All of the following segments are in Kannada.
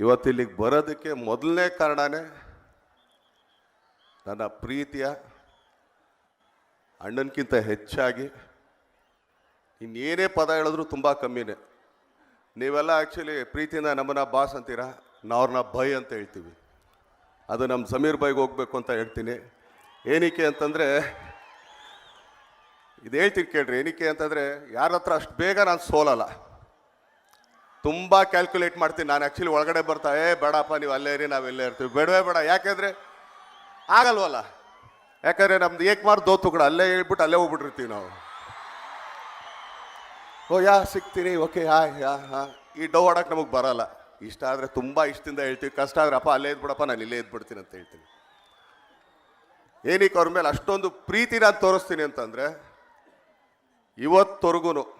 ಇವತ್ತು ಇಲ್ಲಿಗೆ ಬರೋದಕ್ಕೆ ಮೊದಲನೇ ಕಾರಣನೇ ನನ್ನ ಪ್ರೀತಿಯ ಅಣ್ಣನಕ್ಕಿಂತ ಹೆಚ್ಚಾಗಿ ಇನ್ನೇನೇ ಪದ ಹೇಳಿದ್ರು ತುಂಬ ಕಮ್ಮಿನೇ. ನೀವೆಲ್ಲ ಆ್ಯಕ್ಚುಲಿ ಪ್ರೀತಿಯಿಂದ ನಮ್ಮನ್ನ ಬಾಸ್ ಅಂತೀರಾ? ನಾವ್ರನ್ನ ಬೈ ಅಂತ ಹೇಳ್ತೀವಿ. ಅದು ನಮ್ಮ ಸಮೀರ್ ಬೈಗೆ ಹೋಗ್ಬೇಕು ಅಂತ ಹೇಳ್ತೀನಿ. ಏನಕ್ಕೆ ಅಂತಂದರೆ, ಇದು ಹೇಳ್ತೀನಿ ಕೇಳ್ರಿ ಏನಕ್ಕೆ ಅಂತಂದರೆ ಯಾರ ಹತ್ರ ಅಷ್ಟು ಬೇಗ ನಾನು ಸೋಲಲ್ಲ. ತುಂಬ ಕ್ಯಾಲ್ಕುಲೇಟ್ ಮಾಡ್ತೀನಿ. ನಾನು ಆ್ಯಕ್ಚುಲಿ ಒಳಗಡೆ ಬರ್ತಾ, ಏ, ಬೇಡಪ್ಪ, ನೀವು ಅಲ್ಲೇ ಇರಿ ಎಲ್ಲೇ ಇರ್ತೀವಿ. ಬೇಡವೇ ಬೇಡ. ಯಾಕೆಂದರೆ ಆಗಲ್ವಲ್ಲ? ಯಾಕಂದರೆ ನಮ್ದು ಏಕ್ ಮಾರ್ ದೋತು ಕೂಡ ಅಲ್ಲೇ ಹೇಳ್ಬಿಟ್ಟು ಅಲ್ಲೇ ಹೋಗ್ಬಿಟ್ಟಿರ್ತೀವಿ ನಾವು. ಓ, ಯಾ, ಸಿಗ್ತೀನಿ. ಓಕೆ ಯಾ ಯಾ ಹಾ. ಈ ಡವ್ ಆಡಕ್ಕೆ ನಮಗೆ ಬರಲ್ಲ. ಇಷ್ಟ ಆದರೆ ತುಂಬ ಇಷ್ಟದಿಂದ ಹೇಳ್ತೀವಿ. ಕಷ್ಟ ಆದರೆ, ಅಪ್ಪ, ಅಲ್ಲೇ ಇದ್ಬಿಡಪ್ಪ, ನಾನು ಇಲ್ಲೇ ಇದ್ಬಿಡ್ತೀನಿ ಅಂತ ಹೇಳ್ತೀನಿ. ಏನಕ್ಕೆ ಅವ್ರ ಮೇಲೆ ಅಷ್ಟೊಂದು ಪ್ರೀತಿ ನಾನು ತೋರಿಸ್ತೀನಿ ಅಂತಂದರೆ ಇವತ್ತವರೆಗೂ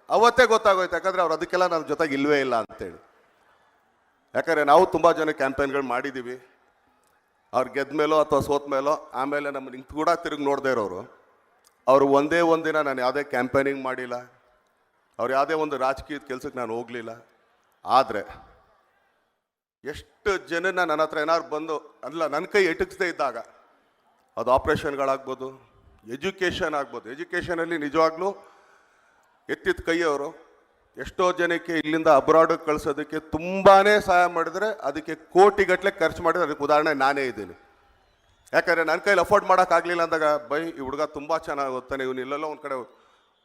ಅವತ್ತೇ ಗೊತ್ತಾಗೋಯ್ತು, ಯಾಕಂದರೆ ಅವ್ರು ಅದಕ್ಕೆಲ್ಲ ನಮ್ಮ ಜೊತೆಗೆ ಇಲ್ಲವೇ ಇಲ್ಲ ಅಂತೇಳಿ. ಯಾಕಂದರೆ ನಾವು ತುಂಬ ಜನ ಕ್ಯಾಂಪೇನ್ಗಳು ಮಾಡಿದ್ದೀವಿ ಅವ್ರು ಗೆದ್ದ ಮೇಲೋ ಅಥವಾ ಸೋತ ಮೇಲೋ, ಆಮೇಲೆ ನಮ್ಮ ನಿಂತು ಕೂಡ ತಿರುಗಿ ನೋಡದೇ ಇರೋರು. ಅವರು ಒಂದೇ ಒಂದಿನ ನಾನು ಯಾವುದೇ ಕ್ಯಾಂಪೇನಿಂಗ್ ಮಾಡಿಲ್ಲ. ಅವ್ರು ಯಾವುದೇ ಒಂದು ರಾಜಕೀಯದ ಕೆಲಸಕ್ಕೆ ನಾನು ಹೋಗಲಿಲ್ಲ. ಆದರೆ ಎಷ್ಟು ಜನನ ನನ್ನ ಹತ್ರ ಏನಾದ್ರು ಬಂದು, ಅಲ್ಲ ನನ್ನ ಕೈ ಎಟಕ್ಸದೇ ಇದ್ದಾಗ, ಅದು ಆಪ್ರೇಷನ್ಗಳಾಗ್ಬೋದು, ಎಜುಕೇಷನ್ ಆಗ್ಬೋದು. ಎಜುಕೇಷನಲ್ಲಿ ನಿಜವಾಗ್ಲೂ ಎತ್ತಿದ ಕೈಯವರು ಎಷ್ಟೋ ಜನಕ್ಕೆ ಇಲ್ಲಿಂದ ಅಬ್ರಾಡ್ ಕಳಿಸೋದಕ್ಕೆ ತುಂಬಾ ಸಹಾಯ ಮಾಡಿದರೆ ಅದಕ್ಕೆ ಕೋಟಿಗಟ್ಟಲೆ ಖರ್ಚು ಮಾಡಿದ್ರೆ ಅದಕ್ಕೆ ಉದಾಹರಣೆ ನಾನೇ ಇದ್ದೀನಿ. ಯಾಕಂದರೆ ನನ್ನ ಕೈಲಿ ಅಫೋರ್ಡ್ ಮಾಡೋಕ್ಕಾಗಲಿಲ್ಲ ಅಂದಾಗ, ಬೈ, ಈ ಹುಡುಗ ತುಂಬ ಚೆನ್ನಾಗಿ ಓದ್ತಾನೆ, ಇವನು ಇಲ್ಲೆಲ್ಲ ಒಂದು ಕಡೆ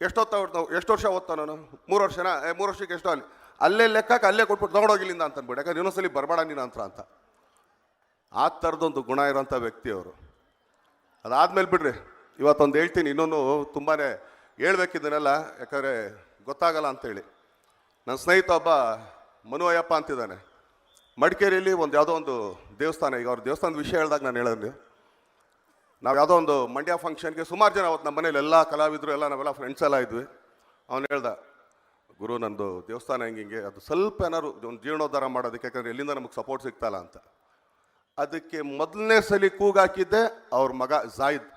ಎಷ್ಟೊತ್ತ ಎಷ್ಟು ವರ್ಷ ಓದ್ತಾನೆ ಮೂರು ವರ್ಷನಾ? ಮೂರು ವರ್ಷಕ್ಕೆ ಎಷ್ಟೋ ಅಲ್ಲಿ? ಅಲ್ಲೇ ಲೆಕ್ಕಕ್ಕೆ ಅಲ್ಲೇ ಕೊಟ್ಬಿಟ್ಟು ತೊಗೊಂಡೋಗಿಲ್ಲಿಂದ ಅಂತ ಅಂದ್ಬಿಟ್ಟು ಯಾಕಂದ್ರೆ ಇನ್ನೊಂದ್ಸಲಿ ಬರಬೇಡ ನೀನು ಅಂತ ಅಂತ. ಆ ಥರದೊಂದು ಗುಣ ಇರೋಂಥ ವ್ಯಕ್ತಿ ಅವರು ಅದಾದ್ಮೇಲೆ ಬಿಡ್ರಿ, ಇವತ್ತೊಂದು ಹೇಳ್ತೀನಿ, ಇನ್ನೊಂದು ತುಂಬಾ ಹೇಳ್ಬೇಕಿದ್ದನೆಲ್ಲ ಯಾಕಂದರೆ ಗೊತ್ತಾಗಲ್ಲ ಅಂತೇಳಿ. ನನ್ನ ಸ್ನೇಹಿತ ಒಬ್ಬ ಮನು ಅಯ್ಯಪ್ಪ ಅಂತಿದ್ದಾನೆ. ಮಡಿಕೇರಿಯಲ್ಲಿ ಒಂದು ಯಾವುದೋ ಒಂದು ದೇವಸ್ಥಾನ, ಈಗ ಅವ್ರ ದೇವಸ್ಥಾನದ ವಿಷಯ ಹೇಳಿದಾಗ ನಾನು ಹೇಳಿದ್ವಿ ನಾವು ಯಾವುದೋ ಒಂದು ಮಂಡ್ಯ ಫಂಕ್ಷನ್ಗೆ ಸುಮಾರು ಜನ ಅವತ್ತು ನಮ್ಮ ಮನೇಲಿ ಎಲ್ಲ ಕಲಾವಿದರು, ಎಲ್ಲ ನಾವೆಲ್ಲ ಫ್ರೆಂಡ್ಸ್ ಎಲ್ಲ ಇದ್ವಿ. ಅವನು ಹೇಳ್ದ, ಗುರು, ನಂದು ದೇವಸ್ಥಾನ ಹೆಂಗೆ ಹಿಂಗೆ, ಅದು ಸ್ವಲ್ಪ ಏನಾದ್ರು ಒಂದು ಜೀರ್ಣೋದ್ಧಾರ ಮಾಡೋದಕ್ಕೆ, ಯಾಕಂದರೆ ಎಲ್ಲಿಂದ ನಮಗೆ ಸಪೋರ್ಟ್ ಸಿಗ್ತಾಯಿಲ್ಲ ಅಂತ. ಅದಕ್ಕೆ ಮೊದಲನೇ ಸಲ ಕೂಗಾಕಿದ್ದೆ ಅವ್ರ ಮಗ ಜಾಯಿದ್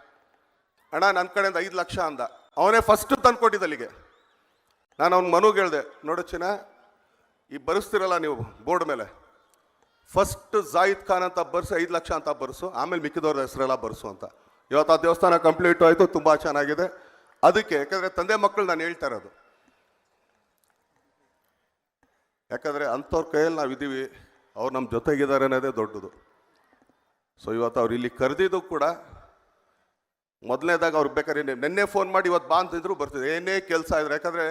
ಅಣ್ಣ ನನ್ನ ಕಡೆಯಿಂದ ಐದು ಲಕ್ಷ ಅಂದ. ಅವನೇ ಫಸ್ಟ್ ತಂದು ಕೊಟ್ಟಿದ್ದ ಅಲ್ಲಿಗೆ ನಾನು ಅವ್ನ ಮನುಗೆ ಹೇಳ್ದೆ, ನೋಡು ಚಿನ್ನ, ಈ ಬರೆಸ್ತಿರಲ್ಲ ನೀವು ಬೋರ್ಡ್ ಮೇಲೆ. ಫಸ್ಟ್ ಜಾಯಿದ್ ಖಾನ್ ಅಂತ ಬರ್ಸು, ಐದು ಲಕ್ಷ ಅಂತ ಬರ್ಸು, ಆಮೇಲೆ ಮಿಕ್ಕಿದವ್ರ ಹೆಸರೆಲ್ಲ ಬರ್ಸು ಅಂತ. ಇವತ್ತು ಆ ದೇವಸ್ಥಾನ ಕಂಪ್ಲೀಟ್ ಆಯಿತು, ತುಂಬ ಚೆನ್ನಾಗಿದೆ. ಅದಕ್ಕೆ, ಯಾಕಂದರೆ ತಂದೆ ಮಕ್ಕಳು ನಾನು ಹೇಳ್ತಾ ಇರೋದು. ಯಾಕಂದರೆ ಅಂಥವ್ರ ಕೈಯಲ್ಲಿ ನಾವು ಇದ್ದೀವಿ ಅವ್ರು ನಮ್ಮ ಜೊತೆಗಿದ್ದಾರೆ ಅನ್ನೋದೇ ದೊಡ್ಡದು. ಸೊ ಇವತ್ತು ಅವ್ರು ಇಲ್ಲಿ ಕರೆದಿದ್ದು ಕೂಡ ಮೊದಲನೇದಾಗ ಅವ್ರು ಬೇಕಾದ್ರೆ ನಿನ್ನೆ ಫೋನ್ ಮಾಡಿ ಇವತ್ತು ಬಾ ಅಂತಿದ್ರು ಬರ್ತಿದ್ದೆ ಏನೇ ಕೆಲಸ ಇದ್ರೆ, ಯಾಕಂದರೆ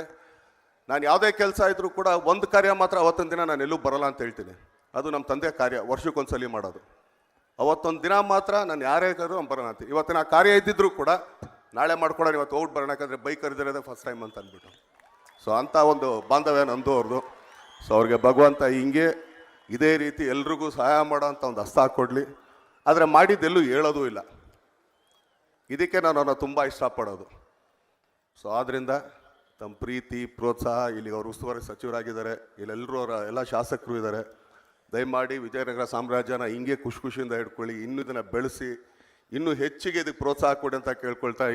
ನಾನು ಯಾವುದೇ ಕೆಲಸ ಇದ್ದರೂ ಕೂಡ ಒಂದು ಕಾರ್ಯ ಮಾತ್ರ ಅವತ್ತೊಂದು ದಿನ ನಾನು ಎಲ್ಲೂ ಬರಲ್ಲ ಅಂತ ಹೇಳ್ತೀನಿ. ಅದು ನಮ್ಮ ತಂದೆ ಕಾರ್ಯ, ವರ್ಷಕ್ಕೊಂದ್ಸಲಿ ಮಾಡೋದು. ಅವತ್ತೊಂದು ದಿನ ಮಾತ್ರ ನಾನು ಯಾರೇ ಕರೆದ್ರು ಅವ್ನು ಬರೋಣ ಅಂತ. ಇವತ್ತಿನ ಕಾರ್ಯ ಇದ್ದಿದ್ರು ಕೂಡ ನಾಳೆ ಮಾಡ್ಕೊಡೋಣ, ಇವತ್ತು ಔಟ್ ಬರೋಣ, ಯಾಕಂದರೆ ಬೈಕ್ ಕರೆದಿರೋದೇ ಫಸ್ಟ್ ಟೈಮ್ ಅಂತ ಅಂದ್ಬಿಟ್ಟು. ಸೊ ಅಂಥ ಒಂದು ಬಾಂಧವ್ಯ ನಂದು ಅವ್ರದ್ದು ಸೊ ಅವ್ರಿಗೆ ಭಗವಂತ ಹಿಂಗೆ ಇದೇ ರೀತಿ ಎಲ್ರಿಗೂ ಸಹಾಯ ಮಾಡೋ ಅಂತ ಒಂದು ಹಸ್ತ ಕೊಡಲಿ ಆದರೆ ಮಾಡಿದ್ದೆಲ್ಲೂ ಹೇಳೋದೂ ಇಲ್ಲ. ಇದಕ್ಕೆ ನಾನು ತುಂಬ ಇಷ್ಟಪಡೋದು. ಸೊ ಆದ್ದರಿಂದ ತಮ್ಮ ಪ್ರೀತಿ, ಪ್ರೋತ್ಸಾಹ ಇಲ್ಲಿ ಅವರು ಉಸ್ತುವಾರಿ ಸಚಿವರಾಗಿದ್ದಾರೆ, ಇಲ್ಲೆಲ್ಲರೂ ಅವರ ಎಲ್ಲ ಶಾಸಕರು ಇದ್ದಾರೆ. ದಯಮಾಡಿ ವಿಜಯನಗರ ಸಾಮ್ರಾಜ್ಯನ ಹಿಂಗೆ ಖುಷಿ ಖುಷಿಯಿಂದ ಹಿಡ್ಕೊಳ್ಳಿ, ಇನ್ನೂ ಇದನ್ನು ಬೆಳೆಸಿ, ಇನ್ನೂ ಹೆಚ್ಚಿಗೆ ಇದಕ್ಕೆ ಪ್ರೋತ್ಸಾಹ ಕೊಡಿ ಅಂತ ಕೇಳ್ಕೊಳ್ತಾ